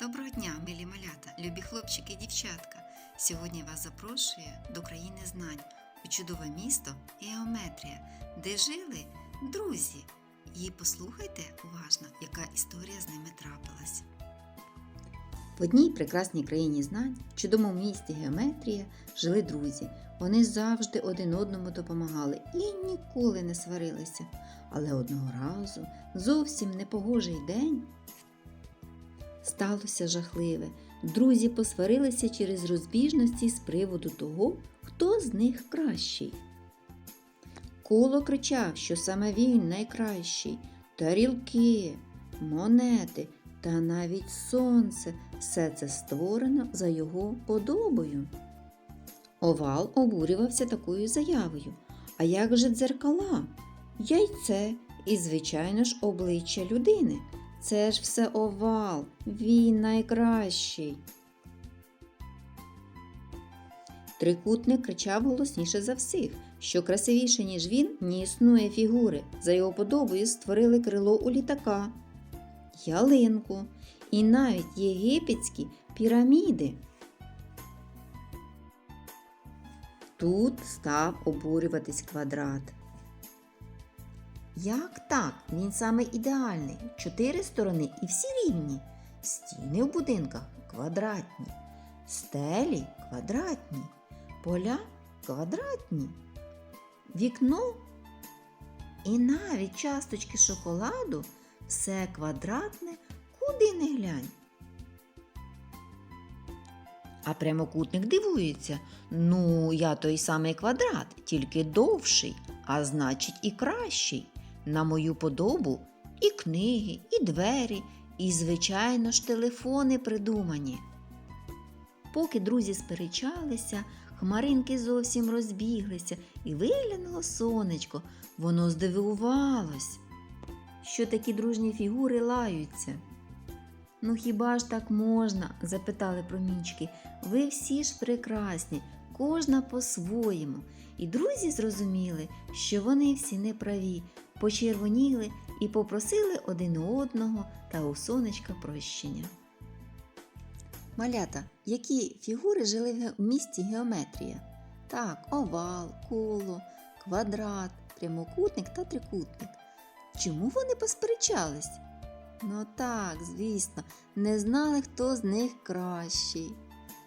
Доброго дня, милі малята, любі хлопчики і дівчатка. Сьогодні вас запрошує до країни знань у чудове місто Геометрія, де жили друзі. І послухайте уважно, яка історія з ними трапилась. В одній прекрасній країні знань, в чудовому місті Геометрія, жили друзі. Вони завжди один одному допомагали і ніколи не сварилися. Але одного разу, зовсім непогожий день, сталося жахливе. Друзі посварилися через розбіжності з приводу того, хто з них кращий. Коло кричав, що саме він найкращий. Тарілки, монети та навіть сонце все це створено за його подобою. Овал обурювався такою заявою. А як же дзеркала? Яйце і, звичайно ж, обличчя людини. Це ж все овал, він найкращий. Трикутник кричав голосніше за всіх, що красивіше, ніж він, не існує фігури. За його подобою створили крило у літака, ялинку і навіть єгипетські піраміди. Тут став обурюватись квадрат. Як так? Він саме ідеальний. Чотири сторони і всі рівні. Стіни в будинках квадратні, стелі квадратні, поля квадратні, вікно і навіть часточки шоколаду все квадратне, куди не глянь. А прямокутник дивується. Ну, я той самий квадрат, тільки довший, а значить і кращий. На мою подобу і книги, і двері, і, звичайно ж, телефони придумані. Поки друзі сперечалися, хмаринки зовсім розбіглися і виглянуло сонечко. Воно здивувалось, що такі дружні фігури лаються. Ну хіба ж так можна? запитали промінчики. Ви всі ж прекрасні, кожна по-своєму. І друзі зрозуміли, що вони всі неправі, почервоніли і попросили один одного та у сонечка прощення. Малята, які фігури жили в місті геометрія? Так, овал, коло, квадрат, прямокутник та трикутник. Чому вони посперечались? Ну так, звісно, не знали, хто з них кращий.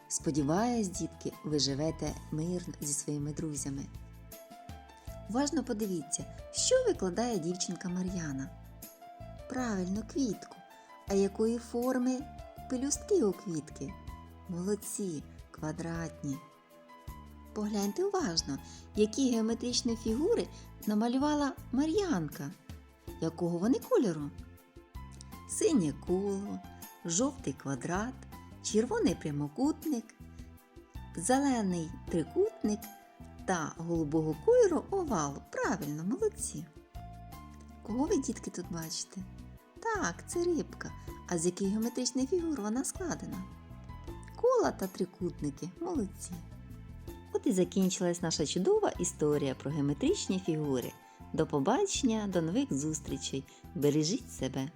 Сподіваюсь, дітки, ви живете мирно зі своїми друзями. Уважно подивіться, що викладає дівчинка Мар'яна. Правильно, квітку. А якої форми пелюстки у квітки? Молодці, квадратні. Погляньте уважно, які геометричні фігури намалювала Мар'янка. Якого вони кольору? Синє коло, жовтий квадрат, червоний прямокутник, зелений трикутник та голубого кольору овал. Правильно, молодці. Кого ви, дітки, тут бачите? Так, це рибка. А з яких геометричних фігур вона складена? Кола та трикутники. Молодці. От і закінчилась наша чудова історія про геометричні фігури. До побачення, до нових зустрічей. Бережіть себе!